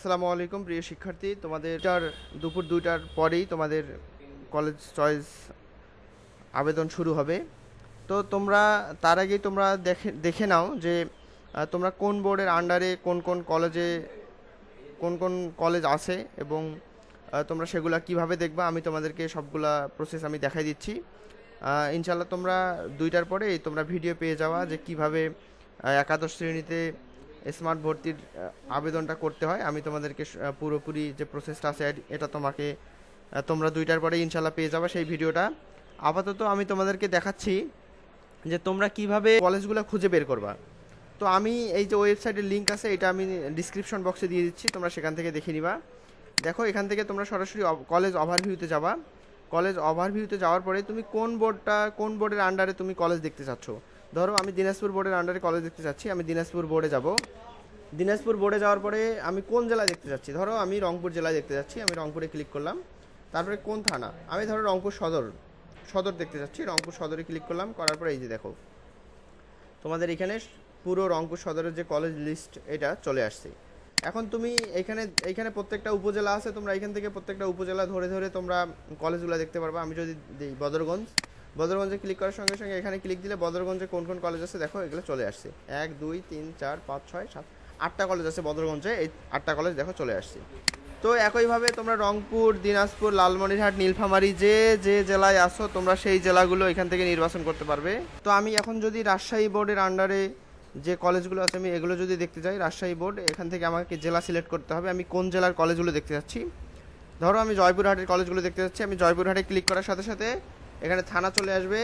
আসসালামু আলাইকুম, প্রিয় শিক্ষার্থী। তোমাদের দুপুর দুইটার পরেই তোমাদের কলেজ চয়েস আবেদন শুরু হবে। তো তোমরা, তার আগেই তোমরা দেখে দেখে নাও যে তোমরা কোন বোর্ডের আন্ডারে কোন কোন কলেজে কোন কোন কলেজ আছে এবং তোমরা সেগুলা কীভাবে দেখবা, আমি তোমাদেরকে সবগুলা প্রসেস আমি দেখাই দিচ্ছি। ইনশাল্লাহ তোমরা দুইটার পরে তোমরা ভিডিও পেয়ে যাওয়া যে কীভাবে একাদশ শ্রেণীতে স্মার্ট ভর্তির আবেদনটা করতে হয়। আমি তোমাদেরকে পুরোপুরি যে প্রসেসটা আছে এটা তোমাকে তোমরা দুইটার পরে ইনশাল্লাহ পেয়ে যাবে সেই ভিডিওটা। আপাতত আমি তোমাদেরকে দেখাচ্ছি যে তোমরা কীভাবে কলেজগুলো খুঁজে বের করবা। তো আমি এই যে ওয়েবসাইটের লিঙ্ক আছে, এটা আমি ডিসক্রিপশন বক্সে দিয়ে দিচ্ছি, তোমরা সেখান থেকে দেখে নিবা। দেখো, এখান থেকে তোমরা সরাসরি কলেজ ওভারভিউতে যাবা। কলেজ ওভারভিউতে যাওয়ার পরে তুমি কোন বোর্ডটা কোন বোর্ডের আন্ডারে তুমি কলেজ দেখতে চাচ্ছ? ধরো আমি দিনাজপুর বোর্ডের আন্ডারে কলেজ দেখতে চাচ্ছি আমি দিনাজপুর বোর্ডে যাব। দিনাজপুর বোর্ডে যাওয়ার পরে আমি কোন জেলায় দেখতে যাচ্ছি? ধরো আমি রংপুর জেলায় দেখতে যাচ্ছি, আমি রংপুরে ক্লিক করলাম। তারপরে কোন থানা? আমি ধরো রংপুর সদর সদর দেখতে যাচ্ছি, রংপুর সদরে ক্লিক করলাম, করার পরে এই যে দেখো। তোমাদের এখানে পুরো রংপুর সদরের যে কলেজ লিস্ট এটা চলে আসছে। এখন তুমি এখানে এখানে প্রত্যেকটা উপজেলা আছে, তোমরা এখান থেকে প্রত্যেকটা উপজেলা ধরে ধরে তোমরা কলেজগুলো দেখতে পারবা। আমি যদি বদরগঞ্জ বদরগঞ্জে ক্লিক করার সঙ্গে সঙ্গে এখানে ক্লিক দিলে বদরগঞ্জে কোন কোন কলেজ আছে? দেখো, এগুলো চলে আসছে। এক, দুই, তিন, চার, পাঁচ, ছয়, সাত, আটটা কলেজ আছে বদরগঞ্জে। এই আটটা কলেজ দেখো চলে আসছে। তো একইভাবে তোমরা রংপুর, দিনাজপুর, লালমনিরহাট, নীলফামারী যে যে জেলায় আসো তোমরা সেই জেলাগুলো এখান থেকে নির্বাচন করতে পারবে। তো আমি এখন যদি রাজশাহী বোর্ডের আন্ডারে যে কলেজগুলো আছে, আমি এগুলো যদি দেখতে চাই রাজশাহী বোর্ড, এখান থেকে আমাকে জেলা সিলেক্ট করতে হবে। আমি কোন জেলার কলেজগুলো দেখতে যাচ্ছি? ধরো আমি জয়পুরহাটের কলেজগুলো দেখতে যাচ্ছি। আমি জয়পুরহাটে ক্লিক করার সাথে সাথে এখানে থানা চলে আসবে।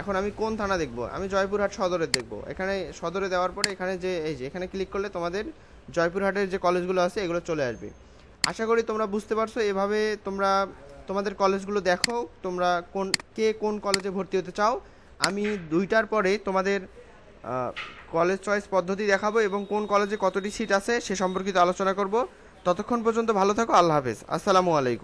এখন আমি কোন থানা দেখব? আমি জয়পুরহাট সদরের দেখব। এখানে সদরে দেওয়ার পরে এখানে যে, এই যে, এখানে ক্লিক করলে তোমাদের জয়পুরহাটের যে কলেজগুলো আছে, এগুলো চলে আসবে। আশা করি তোমরা বুঝতে পারছ, এভাবে তোমরা, তোমাদের কলেজগুলো দেখো, তোমরা কোন, কে কোন কলেজে ভর্তি হতে চাও। আমি দুইটার পরে তোমাদের কলেজ চয়েস পদ্ধতি দেখাবো এবং কোন কলেজে কতটি সিট আছে, সে সম্পর্কিত আলোচনা করব। ততক্ষণ পর্যন্ত ভালো থাকো, আল্লাহ হাফেজ। আসসালামু আলাইকুম।